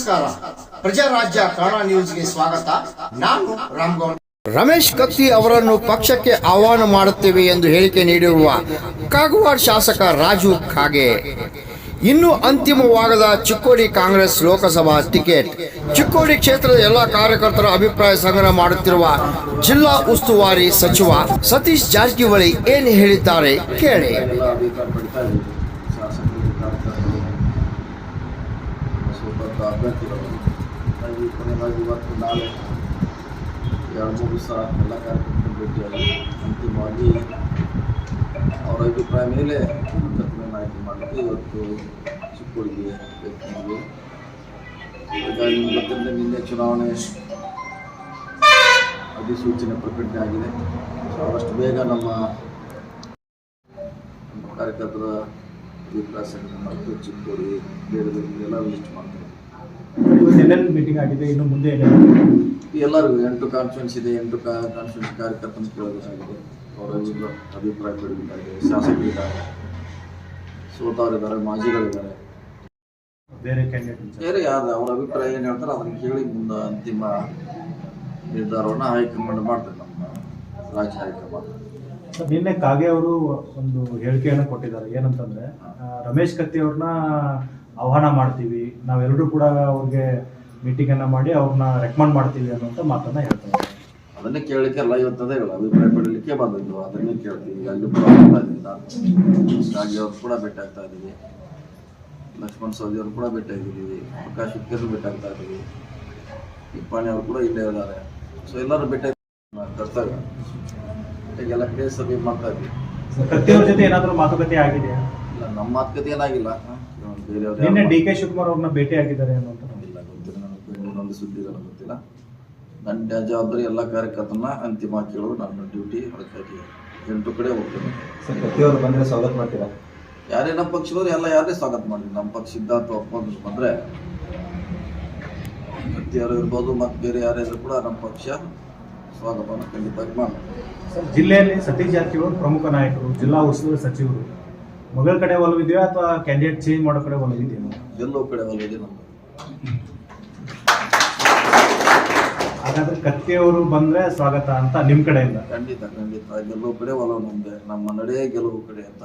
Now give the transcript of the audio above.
ನಮಸ್ಕಾರ. ಪ್ರಜಾರಾಜ್ಯ ಕನ್ನಡ ನ್ಯೂಸ್ಗೆ ಸ್ವಾಗತ. ನಾನು ರಾಮ್ಗೌಡ ರಮೇಶ್ ಕತ್ತಿ ಅವರನ್ನು ಪಕ್ಷಕ್ಕೆ ಆಹ್ವಾನ ಮಾಡುತ್ತೇವೆ ಎಂದು ಹೇಳಿಕೆ ನೀಡಿರುವ ಕಾಗವಾಡ ಶಾಸಕ ರಾಜು ಖಾಗೆ ಇನ್ನೂ ಅಂತಿಮವಾಗದ ಚಿಕ್ಕೋಡಿ ಕಾಂಗ್ರೆಸ್ ಲೋಕಸಭಾ ಟಿಕೆಟ್, ಚಿಕ್ಕೋಡಿ ಕ್ಷೇತ್ರದ ಎಲ್ಲ ಕಾರ್ಯಕರ್ತರ ಅಭಿಪ್ರಾಯ ಸಂಗ್ರಹ ಮಾಡುತ್ತಿರುವ ಜಿಲ್ಲಾ ಉಸ್ತುವಾರಿ ಸಚಿವ ಸತೀಶ್ ಜಾರಕಿಹೊಳಿ ಏನು ಹೇಳಿದ್ದಾರೆ ಕೇಳಿ ಎಲ್ಲ ಅಧಿಕಾರ ಪಡಿತಾ ಇದ್ದೀವಿ ಶಾಸಕರು ಕಾರ್ಯಕರ್ತರು ಸ್ವಲ್ಪ ಅಭ್ಯರ್ಥಿಗಳು. ಹಾಗಾಗಿ ಕೊನೆಯದಾಗಿ ಇವತ್ತು ನಾಳೆ ಎರಡು, ಮೂರು ದಿವಸ ಎಲ್ಲ ಕಾರ್ಯಕ್ರಮಕ್ಕೆ ಭೇಟಿಯಾಗಿ ಅಂತಿಮವಾಗಿ ಅವರ ಅಭಿಪ್ರಾಯ ಮೇಲೆ ಅಭ್ಯರ್ಥಿಗಳನ್ನು ಆಯ್ಕೆ ಮಾಡಲಿಕ್ಕೆ ಇವತ್ತು ಚಿಕ್ಕೋಡಿಗೆ ಬೇಕು ಹೀಗಾಗಿ ಇವತ್ತಿಂದ ನಿನ್ನೆ ಚುನಾವಣೆ ಅಧಿಸೂಚನೆ ಪ್ರಕಟಣೆ ಆಗಿದೆ. ಸೊ ಆದಷ್ಟು ಬೇಗ ನಮ್ಮ ಕಾರ್ಯಕರ್ತರ ಅಭಿಪ್ರಾಯ ಸಂಗ್ರಹ ಮತ್ತು ಚಿಕ್ಕೋಡಿ ಬೇರೆ ಎಲ್ಲ ಲಿಸ್ಟ್ ಮಾಡ್ತಾರೆ ಎಲ್ಲೆಲ್ಲಿ ಮೀಟಿಂಗ್ ಆಗಿದೆ ಇನ್ನು ಮುಂದೆ ಎಲ್ಲರಿಗೂ ಎಂಟು ಕಾನ್ಫರೆನ್ಸ್ ಇದೆ ಎಂಟು ಕಾನ್ಫರೆನ್ಸ್ ಕಾರ್ಯಕರ್ತನ ಕೇಳಬೇಕಾಗಿದೆ ಅವರ ಅಭಿಪ್ರಾಯ ಪಡಬೇಕಾಗಿದೆ ಶಾಸಕರಿದ್ದಾರೆ ಸೋತವರಿದ್ದಾರೆ ಮಾಜಿಗಳಿದ್ದಾರೆ. ಬೇರೆ ಕ್ಯಾಂಡಿಡೇಟ್ ಬೇರೆ ಯಾರು ಅವರ ಅಭಿಪ್ರಾಯ ಏನು ಹೇಳ್ತಾರೆ ಅದನ್ನು ಕೇಳಿ ಮುಂದೆ ಅಂತಿಮ ನಿರ್ಧಾರವನ್ನು ಹೈಕಮಾಂಡ್ ಮಾಡ್ತಾರೆ ನಮ್ಮ ರಾಜ್ಯ ಹೈಕಮಾಂಡ್. ನಿನ್ನೆ ಕಾಗೆ ಅವರು ಒಂದು ಹೇಳಿಕೆಯನ್ನು ಕೊಟ್ಟಿದ್ದಾರೆ. ಏನಂತಂದ್ರೆ ರಮೇಶ್ ಕತ್ತಿ ಅವ್ರನ್ನ ಆಹ್ವಾನ ಮಾಡ್ತೀವಿ. ನಾವೆಲ್ಲರೂ ಕೂಡ ಅವ್ರಿಗೆ ಮೀಟಿಂಗ್ ಅನ್ನ ಮಾಡಿ ಅವ್ರನ್ನ ರೆಕಮೆಂಡ್ ಮಾಡ್ತೀವಿ ಅನ್ನೋಂಥ ಮಾತನ್ನ ಹೇಳ್ತಾರೆ ಅದನ್ನೇ ಕೇಳಲಿಕ್ಕೆ ಎಲ್ಲ ಇವತ್ತದೇ ಇಲ್ಲ ಅಭಿಪ್ರಾಯ ಪಡಲಿಕ್ಕೆ ಬಂದಿದ್ದು. ಅದನ್ನೇ ಕೇಳ್ತೀವಿ. ಈಗ ಅಲ್ಲಿ ಕೂಡ ಅವ್ರು ಕೂಡ ಭೇಟಾಗ್ತಾ ಇದ್ದೀವಿ. ಲಕ್ಷ್ಮಣ್ ಸೌದಿ ಅವರು ಕೂಡ ಭೇಟಾಗಿದ್ದೀವಿ ಪ್ರಕಾಶ್ ಇಕ್ಕರು ಭೇಟಾಗ್ತಾ ಇದ್ದೀವಿ. ಇಪ್ಪಾಣಿ ಅವರು ಕೂಡ ಇಲ್ಲೇ ಇದ್ದಾರೆ. ಸೊ ಎಲ್ಲರೂ ಭೇಟಿ ಕರ್ತವ್ಯ ಎಲ್ಲ ಕಡೆ ಸಭೆ ಮಾಡ್ತಾ ಇದ್ದೀವಿ ಜೊತೆ ಏನಾದರೂ ಮಾತುಕತೆ ಆಗಿದೆಯಾ? ಇಲ್ಲ ನಮ್ಮ ಮಾತುಕತೆ ಏನಾಗಿಲ್ಲ. ಬೇರೆಯವ್ರು ಡಿ ಕೆ ಶಿವಕುಮಾರ್ ಅವ್ರನ್ನ ಭೇಟಿ ಆಗಿದ್ದಾರೆ ಗೊತ್ತಿಲ್ಲ ಇನ್ನೊಂದು ಸುದ್ದಿ ನನಗೆ ಗೊತ್ತಿಲ್ಲ. ನನ್ನ ಜವಾಬ್ದಾರಿ ಎಲ್ಲ ಕಾರ್ಯಕರ್ತನ ಅಂತಿಮ ಕೇಳೋದು ನನ್ನ ಡ್ಯೂಟಿ ಅದಕ್ಕಾಗಿ ಎಂಟು ಕಡೆ ಹೋಗ್ತೇನೆ. ಸರ್ ಬಂದರೆ ಸ್ವಾಗತ ಮಾಡ್ತೀರಾ? ಯಾರೇ ನಮ್ಮ ಪಕ್ಷದವ್ರು ಎಲ್ಲ ಯಾರೇ ಸ್ವಾಗತ ಮಾಡಿದ್ರು ನಮ್ಮ ಪಕ್ಷ ಸಿದ್ಧಾಂತ ಒಪ್ಪಂದು ಬಂದರೆ ವ್ಯಕ್ತಿಯವರು ಇರ್ಬೋದು ಮತ್ತು ಬೇರೆ ಯಾರೇ ಇದ್ರು ಕೂಡ ನಮ್ಮ ಪಕ್ಷ ಸ್ವಾಗತವನ್ನು ಖಂಡಿತವಾಗಿ ಮಾಡ್ತೀವಿ ಸರ್ ಜಿಲ್ಲೆಯಲ್ಲಿ ಸತೀಶ್ ಜಾರಕಿಹೊಳಿ ಪ್ರಮುಖ ನಾಯಕರು ಜಿಲ್ಲಾ ಉಸ್ತುವಾರಿ ಸಚಿವರು ಮೊದಲ ಕಡೆ ಒಲವಿದೆಯಾ ಅಥವಾ ಕ್ಯಾಂಡಿಡೇಟ್ ಚೇಂಜ್ ಮಾಡೋ ಕಡೆ ಒಲವಿದೆಯಾ? ಎಲ್ಲೋ ಕಡೆ ಒಲವಿದೆ ನಮ್ಮದು ಹಾಗಾದ್ರೆ ಕತ್ತಿ ಅವರು ಬಂದ್ರೆ ಸ್ವಾಗತ ಅಂತ ನಿಮ್ ಕಡೆಯಿಂದ. ಖಂಡಿತ ಖಂಡಿತ. ಗೆಲುವು ಕಡೆ ಒಲವು ಮುಂದೆ ನಮ್ಮ ನಡೆ ಗೆಲುವು ಕಡೆ ಅಂತ